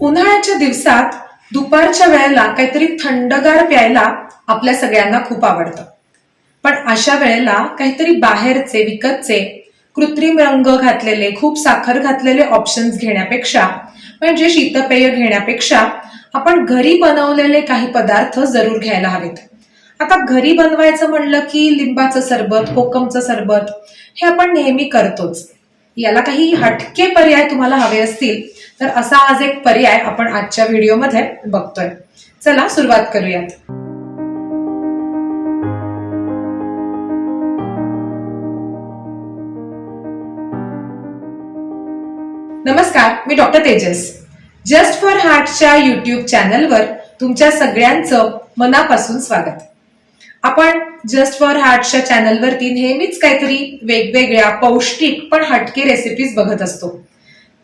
उन्हाळ्याच्या दिवसात दुपारच्या वेळेला काहीतरी थंडगार प्यायला आपल्या सगळ्यांना खूप आवडतं. पण अशा वेळेला काहीतरी बाहेरचे विकतचे कृत्रिम रंग घातलेले खूप साखर घातलेले ऑप्शन्स घेण्यापेक्षा म्हणजे शीतपेय घेण्यापेक्षा आपण घरी बनवलेले काही पदार्थ जरूर घ्यायला हवेत. आता घरी बनवायचं म्हणलं की लिंबाचं सरबत कोकमचं सरबत हे आपण नेहमी करतोच. याला काही हटके पर्याय तुम्हाला हवे असतील तर असा आज एक पर्याय आपण आजच्या व्हिडिओमध्ये बघतोय. चला सुरुवात करूयात. नमस्कार मी डॉक्टर तेजस. जस्ट फॉर हार्टच्या युट्यूब चॅनलवर तुमच्या सगळ्यांचं मनापासून स्वागत. आपण जस्ट फॉर हार्टच्या चॅनलवरती नेहमीच काहीतरी वेगवेगळ्या पौष्टिक पण हटके रेसिपीज बघत असतो.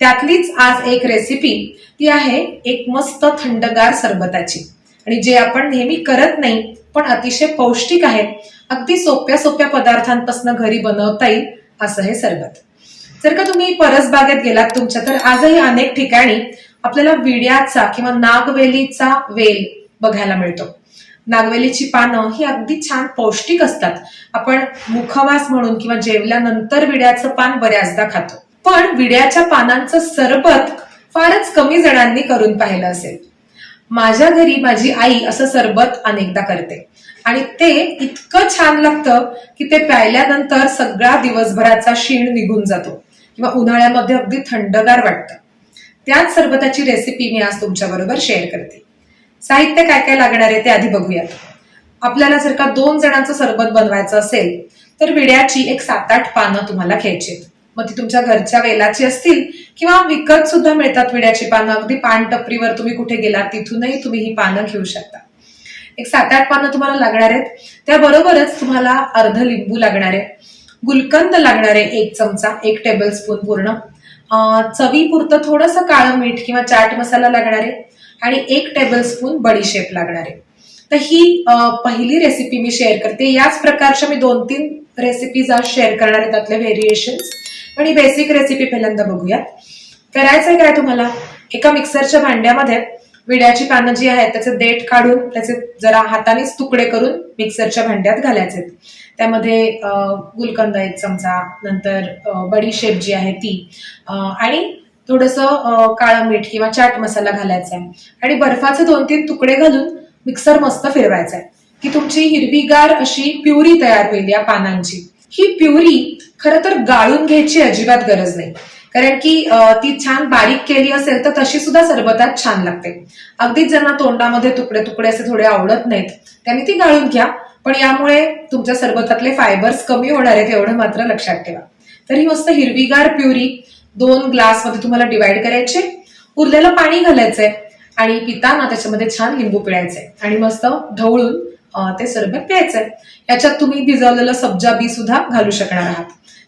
त्यातलीच आज एक रेसिपी ती आहे एक मस्त थंडगार सरबताची. आणि जे आपण नेहमी करत नाही पण अतिशय पौष्टिक आहे अगदी सोप्या सोप्या पदार्थांपासून घरी बनवता येईल असं हे सरबत. जर का तुम्ही परसबागेत गेलात तुमच्या तर आजही अनेक ठिकाणी आपल्याला विड्याचा किंवा नागवेलीचा वेल बघायला मिळतो. नागवेलीची पानं ही अगदी छान पौष्टिक असतात. आपण मुखवास म्हणून किंवा जेवल्यानंतर विड्याचं पान बऱ्याचदा खातो. पण विड्याच्या पानांचं सरबत फारच कमी जणांनी करून पाहिलं असेल. माझ्या घरी माझी आई असं सरबत अनेकदा करते. आणि ते इतकं छान लागतं की ते प्यायल्यानंतर सगळा दिवसभराचा शीण निघून जातो. किंवा उन्हाळ्यामध्ये अगदी थंडगार वाटतं. त्याच सरबताची रेसिपी मी आज तुमच्या बरोबर शेअर करते. साहित्य काय काय लागणार आहे ते आधी बघूयात आपल्याला जर का दोन जणांचं सरबत बनवायचं असेल तर विड्याची एक सात आठ पानं तुम्हाला घ्यायची आहेत. मग ती तुमच्या घरच्या वेलाची असतील किंवा विकत सुद्धा मिळतात विड्याची पानं. अगदी पान टपरीवर तुम्ही कुठे गेलात तिथूनही तुम्ही ही पानं घेऊ शकता. एक सात आठ पानं तुम्हाला लागणार आहेत. त्याबरोबरच तुम्हाला अर्ध लिंबू लागणार आहे गुलकंद लागणार आहे एक चमचा एक टेबल स्पून पूर्ण चवीपुरतं थोडंसं काळं मीठ किंवा चाट मसाला लागणार आहे. आणि एक टेबल स्पून बडीशेप लागणार आहे. तर ही पहिली रेसिपी मी शेअर करते. याच प्रकारच्या मी दोन तीन रेसिपीज आज शेअर करणार आहे त्यातले व्हेरिएशन्स पण ही बेसिक रेसिपी पहिल्यांदा बघूयात करायचंय काय तुम्हाला? एका मिक्सरच्या भांड्यामध्ये विड्याची पानं जी आहेत त्याचे देठ काढून त्याचे जरा हातानेच तुकडे करून मिक्सरच्या भांड्यात घालायचे त्यामध्ये गुलकंद एक चमचा नंतर बडीशेप जी आहे ती. आणि थोडंसं काळं मीठ किंवा चाट मसाला घालायचा आहे आणि बर्फाचे दोन तीन तुकडे घालून मिक्सर मस्त फिरवायचा आहे की तुमची हिरवीगार अशी प्युरी तयार होईल या पानांची. ही प्युरी खरं तर गाळून घ्यायची अजिबात गरज नाही. कारण की ती छान बारीक केली असेल तर तशी सुद्धा सरबतात छान लागते. अगदीच ज्यांना तोंडामध्ये तुकडे तुकडे असे थोडे आवडत नाहीत त्यांनी ती गाळून घ्या. पण यामुळे तुमच्या सरबतातले फायबर्स कमी होणार आहेत एवढं मात्र लक्षात ठेवा. तर ही मस्त हिरवीगार प्युरी दोन ग्लासमध्ये तुम्हाला डिवाइड करायचे. उरलेलं पाणी घालायचंय आणि पिताना त्याच्यामध्ये छान लिंबू पिळायचंय. आणि मस्त ढवळून ते सरबत प्यायचंय. याच्यात तुम्ही भिजवलेलं सब्जा बी सुद्धा घालू शकणार आहात.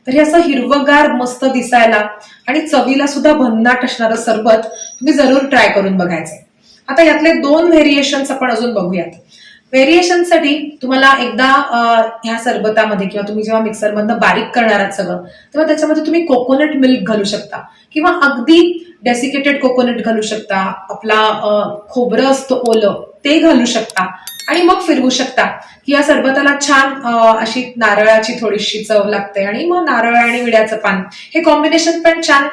तर हे असं हिरवगार मस्त दिसायला आणि चवीला सुद्धा भन्नाट असणारं सरबत तुम्ही जरूर ट्राय करून बघायचंय. आता यातले दोन व्हेरिएशन्स आपण अजून बघूयात. व्हेरिएशनसाठी तुम्हाला एकदा ह्या सरबतामध्ये किंवा तुम्ही जेव्हा मिक्सरमधनं बारीक करणार आहात सगळं तेव्हा त्याच्यामध्ये तुम्ही कोकोनट मिल्क घालू शकता. किंवा अगदी डेसिकेटेड कोकोनट घालू शकता आपला खोबरं असतं ओलं ते घालू शकता. आणि मग फिरवू शकता. की या सरबताला छान अशी नारळाची थोडीशी चव लागते आणि मग नारळ आणि विड्याचं पान. हे कॉम्बिनेशन पण छान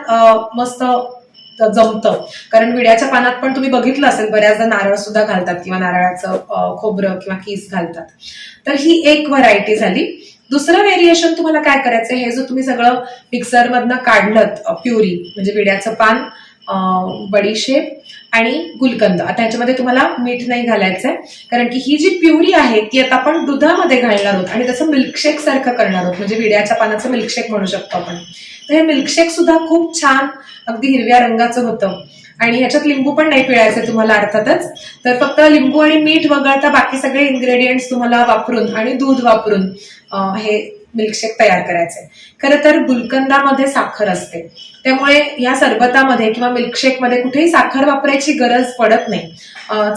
मस्त जमतं. कारण विड्याच्या पानात पण तुम्ही बघितलं असेल बऱ्याचदा नारळ सुद्धा घालतात किंवा नारळाचं खोबरं किंवा कीस घालतात. तर ही एक व्हरायटी झाली. दुसरं व्हेरिएशन तुम्हाला काय करायचं हे जो तुम्ही सगळं मिक्सर मधनं काढलं प्युरी म्हणजे विड्याचं पान बडीशेप आणि गुलकंद. आता ह्याच्यामध्ये तुम्हाला मीठ नाही घालायचंय कारण की ही जी प्युरी आहे ती आता आपण दुधामध्ये घालणार आहोत आणि त्याचं मिल्कशेक सारखं करणार आहोत. म्हणजे विड्याच्या पानाचं मिल्कशेक म्हणू शकतो आपण. तर हे मिल्कशेक सुद्धा खूप छान अगदी हिरव्या रंगाचं होतं. आणि ह्याच्यात लिंबू पण नाही पिळायचं तुम्हाला अर्थातच. तर फक्त लिंबू आणि मीठ वगळता बाकी सगळे इन्ग्रेडियंट्स तुम्हाला वापरून आणि दूध वापरून हे मिल्कशेक तयार करायचंय. खरं तर गुलकंदामध्ये साखर असते. त्यामुळे या सरबतामध्ये किंवा मिल्कशेकमध्ये कुठेही साखर वापरायची गरज पडत नाही.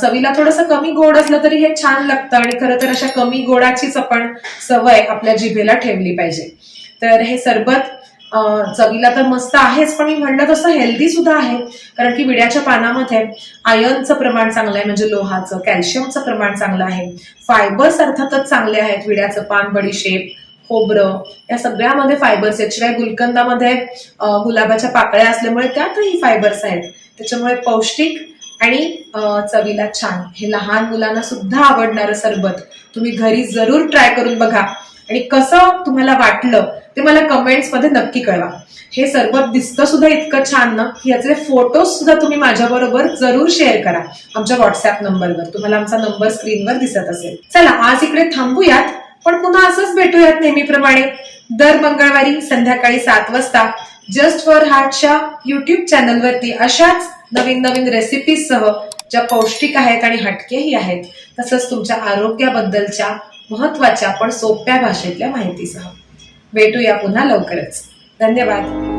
चवीला थोडंसं कमी गोड असलं तरी हे छान लागतं आणि खरं तर अशा कमी गोडाचीच आपण सवय आपल्या जिभेला ठेवली पाहिजे. तर हे सरबत चवीला तर मस्त आहेच पण मी म्हणलं तसं हेल्दी सुद्धा आहे. कारण की विड्याच्या पानामध्ये आयर्नचं प्रमाण चांगलं आहे म्हणजे लोहाचं कॅल्शियमचं प्रमाण चांगलं आहे. फायबर्स अर्थातच चांगले आहेत विड्याचं पान बडीशेप खोबरं या सगळ्यामध्ये फायबर्स आहेत. शिवाय गुलकंदामध्ये गुलाबाच्या पाकळ्या असल्यामुळे त्यातही फायबर्स आहेत. त्याच्यामुळे पौष्टिक आणि चवीला छान. हे लहान मुलांना सुद्धा आवडणारं सरबत तुम्ही घरी जरूर ट्राय करून बघा. आणि कसं तुम्हाला वाटलं ते मला कमेंट्समध्ये नक्की कळवा. हे सरबत दिसतं सुद्धा इतकं छान ना की याचे फोटो सुद्धा तुम्ही माझ्याबरोबर जरूर शेअर करा. आमच्या व्हॉट्सअप नंबरवर तुम्हाला आमचा नंबर स्क्रीनवर दिसत असेल. चला आज इकडे थांबूयात पण पुन्हा असंच भेटूयात नेहमीप्रमाणे. दर मंगळवारी संध्याकाळी सात वाजता जस्ट फॉर हार्टच्या युट्यूब चॅनलवरती अशाच नवीन नवीन रेसिपीजसह ज्या पौष्टिक आहेत आणि हटकेही आहेत तसंच तुमच्या आरोग्याबद्दलच्या महत्त्वाच्या पण सोप्या भाषेतल्या माहितीसह भेटूया पुन्हा लवकरच. धन्यवाद.